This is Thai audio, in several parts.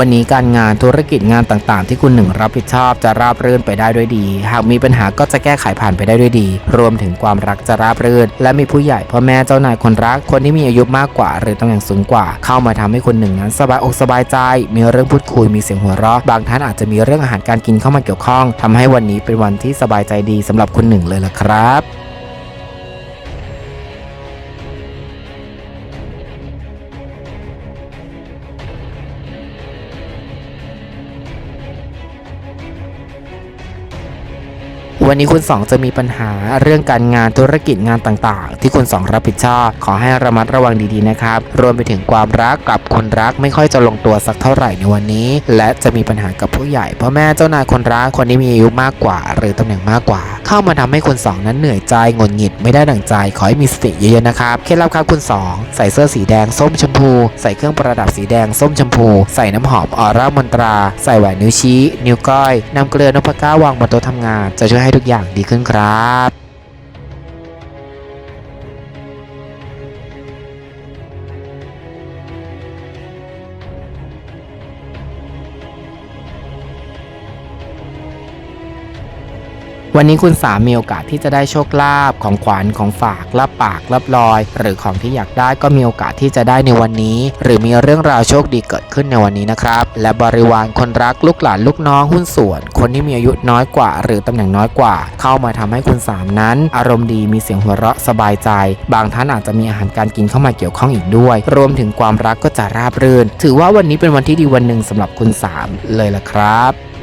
วันนี้การงานธุรกิจงานต่างๆ ที่คุณหนึ่งรับผิดชอบจะราบรื่นไปได้ด้วยดี หากมีปัญหาก็จะแก้ไขผ่านไปได้ด้วยดี รวมถึงความรักจะราบรื่น และมีผู้ใหญ่พ่อแม่เจ้านายคนรัก คนที่มีอายุมากกว่า หรือตำแหน่งสูงกว่า เข้ามาทำให้คุณหนึ่งนั้นสบายอกสบายใจ มีเรื่องพูดคุยมีเสียงหัวเราะ บางท่านอาจจะมีเรื่องอาหารการกินเข้ามาเกี่ยวข้องทำให้วันนี้เป็นวันที่สบายใจดีสำหรับคุณหนึ่งเลยล่ะครับ วันนี้คุณสองจะมีปัญหาเรื่องการงานธุรกิจงานต่างๆ ที่คุณสองรับผิดชอบ ขอให้ระมัดระวังดีๆนะครับ รวมไปถึงความรักกับคนรักไม่ค่อยจะลงตัวสักเท่าไหร่ในวันนี้ และจะมีปัญหากับผู้ใหญ่พ่อแม่เจ้านายคนรักคนที่มีอายุมากกว่า หรือตำแหน่งมากกว่า เข้ามาทำให้คุณสองนั้นเหนื่อยใจงนหงิดไม่ได้ดั่งใจ ขอให้มีสติเยอะๆนะครับเคล็ดลับครับคุณสองใส่เสื้อสีแดงส้มชมพู ใส่เครื่องประดับสีแดงส้มชมพู ใส่น้ำหอมออร่ามนตรา ใส่แหวนนิ้วชี้ นิ้วก้อยนำเกลือนพก้าวางบนโต๊ะทำงาน จะช่วยให้ทุกอย่างดีขึ้นครับ วันนี้คุณสามมีโอกาสที่จะได้โชคลาภของขวัญของฝากรับปากรับรอย หรือของที่อยากได้ก็มีโอกาสที่จะได้ในวันนี้ หรือมีเรื่องราวโชคดีเกิดขึ้นในวันนี้นะครับ และบริวารคนรักลูกหลานลูกน้องหุ้นส่วน คนที่มีอายุน้อยกว่า หรือตำแหน่งน้อยกว่า เข้ามาทำให้คุณสามนั้น อารมณ์ดีมีเสียงหัวเราะสบายใจ บางท่านอาจจะมีอาหารการกินเข้ามาเกี่ยวข้องอีกด้วย รวมถึงความรักก็จะราบรื่น ถือว่าวันนี้เป็นวันที่ดีวันหนึ่งสำหรับคุณสามเลยล่ะครับ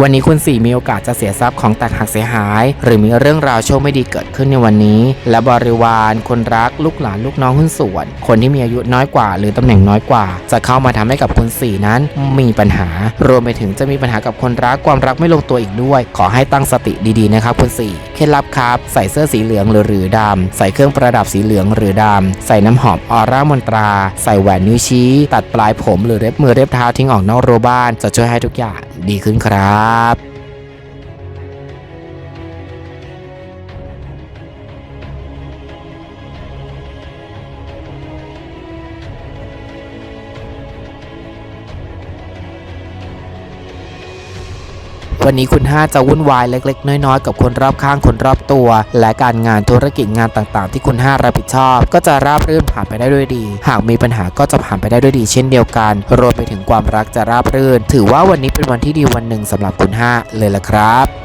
วันนี้คุณสี่มีโอกาสจะเสียทรัพย์ของแตกหักเสียหาย หรือมีเรื่องราวโชคไม่ดีเกิดขึ้นในวันนี้ และบริวาร คนรัก ลูกหลานลูกน้องหุ้นส่วน คนที่มีอายุน้อยกว่า หรือตำแหน่งน้อยกว่า จะเข้ามาทำให้กับคุณสี่นั้นมีปัญหา รวมไปถึงจะมีปัญหากับคนรักความรักไม่ลงตัวอีกด้วย ขอให้ตั้งสติดีๆนะครับคุณสี่เคล็ดลับครับ ใส่เสื้อสีเหลืองหรือหรือดำใส่เครื่องประดับสีเหลืองหรือดำ ส่น้ำหอมออร่ามนตรา ใส่แหวนนิ้วชี้ ตัดปลายผมหรือเล็บมือเล็บเท้าทิ้งออกนอกรัวบ้าน จะช่วยให้ทุกอย่างดีขึ้นครับ วันนี้คุณ5จะวุ่นวายเล็ก ๆ น้อยๆ กับคนรอบข้างคนรอบตัว และการงานธุรกิจงานต่างๆ ที่คุณ5รับผิดชอบ ก็จะราบรื่นผ่านไปได้ด้วยดี หากมีปัญหาก็จะผ่านไปได้ด้วยดีเช่นเดียวกัน รวมไปถึงความรักจะราบรื่น ถือว่าวันนี้เป็นวันที่ดีวันหนึ่งสำหรับคุณ5เลยละครับ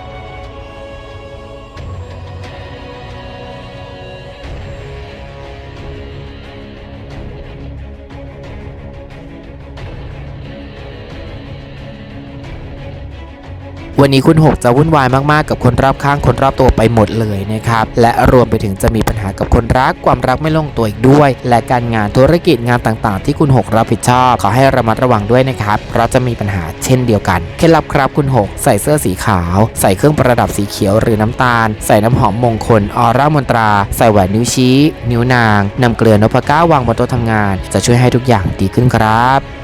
วันนี้คุณ6จะวุ่นวายมากๆกับคนรอบข้างคนรอบตัวไปหมดเลยนะครับ และรวมไปถึงจะมีปัญหากับคนรักความรักไม่ลงตัวอีกด้วย และการงานธุรกิจงานต่างๆ ที่คุณ6รับผิดชอบ ขอให้ระมัดระวังด้วยนะครับเพราะจะมีปัญหาเช่นเดียวกันเคล็ดลับครับคุณ6ใส่เสื้อสีขาว ใส่เครื่องประดับสีเขียวหรือน้ำตาล ใส่น้ำหอมมงคลออร่ามนตรา ใส่แหวนนิ้วชี้ นิ้วนางนำเกลือนพก้าวางบนโต๊ะทำงาน จะช่วยให้ทุกอย่างดีขึ้นครับ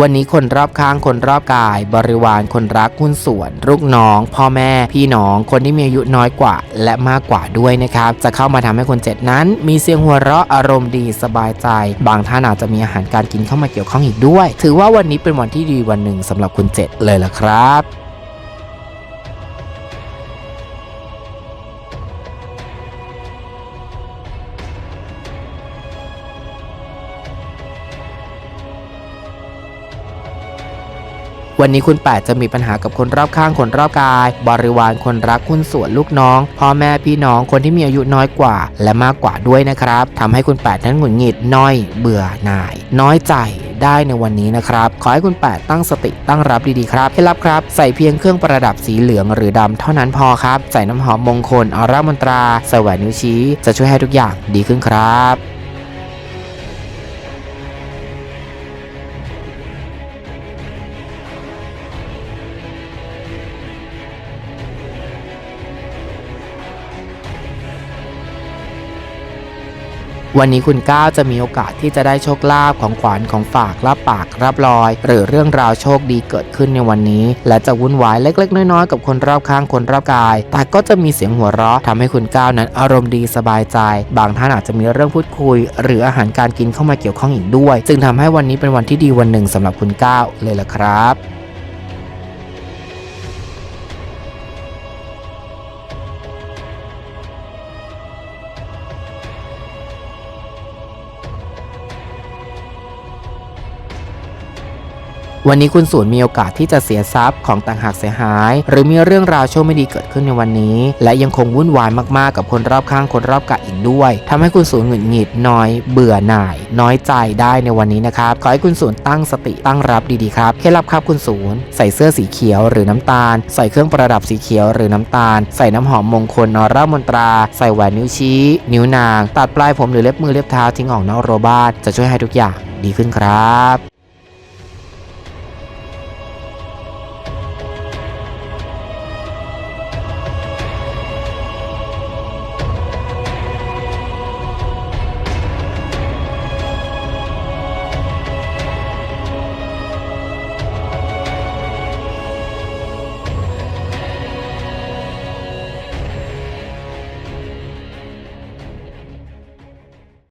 วันนี้คนรอบข้างคนรอบกาย บริวารคนรักหุ้นส่วนลูกน้อง พ่อแม่ พี่น้องคนที่มีอายุน้อยกว่า และมากกว่าด้วยนะครับ จะเข้ามาทำให้คนเจ็ดนั้น มีเสียงหัวเราะอารมณ์ดีสบายใจ บางท่านอาจจะมีอาหารการกินเข้ามาเกี่ยวข้องอีกด้วย ถือว่าวันนี้เป็นวันที่ดีวันหนึ่งสำหรับคุณเจ็ดเลยล่ะครับ วันนี้คุณแปดจะมีปัญหากับคนรอบข้างคนรอบกาย บริวารคนรักคุณส่วนลูกน้อง พ่อแม่พี่น้องคนที่มีอายุน้อยกว่า และมากกว่าด้วยนะครับทำให้คุณแปดนั้นหงุดหงิดน้อย เบื่อหน่าย น้อยใจได้ในวันนี้นะครับ ขอให้คุณแปดตั้งสติตั้งรับดีๆครับเคล็ดลับครับ ใส่เพียงเครื่องประดับสีเหลืองหรือดำเท่านั้นพอครับ ใส่น้ำหอมมงคลออร่ามนตราส่แหวนนิ้วชี้ จะช่วยให้ทุกอย่างดีขึ้นครับ วันนี้คุณก้าวจะมีโอกาสที่จะได้โชคลาภของขวัญของฝากรับปากรับรอย หรือเรื่องราวโชคดีเกิดขึ้นในวันนี้ และจะวุ่นวายเล็ก ๆ น้อยๆกับคนรอบข้างคนรอบกาย แต่ก็จะมีเสียงหัวเราะทำให้คุณก้าวนั้นอารมณ์ดีสบายใจ บางท่านอาจจะมีเรื่องพูดคุย หรืออาหารการกินเข้ามาเกี่ยวข้องอีกด้วย จึงทำให้วันนี้เป็นวันที่ดีวันหนึ่งสำหรับคุณก้าวเลยล่ะครับ วันนี้คุณศูนย์มีโอกาสที่จะเสียทรัพย์ของต่างหากเสียหาย หรือมีเรื่องราวโชคไม่ดีเกิดขึ้นในวันนี้ และยังคงวุ่นวายมากๆกับคนรอบข้างคนรอบกะอีกด้วยทำให้คุณศูนย์หงุดหงิดน้อย เบื่อหน่าย น้อยใจได้ในวันนี้นะครับขอให้คุณศูนย์ตั้งสติตั้งรับดีๆครับเคล็ดลับครับคุณศูนย์ใส่เสื้อสีเขียวหรือน้ำตาล ใส่เครื่องประดับสีเขียวหรือน้ำตาล ใส่น้ำหอมมงคลนอร่ามนตรา ใส่แหวนนิ้วชี้ นิ้วนาง ตัดปลายผมหรือเล็บมือเล็บเท้าทิ้งออกนอกรั้วบ้านจะช่วยให้ทุกอย่างดีขึ้นครับ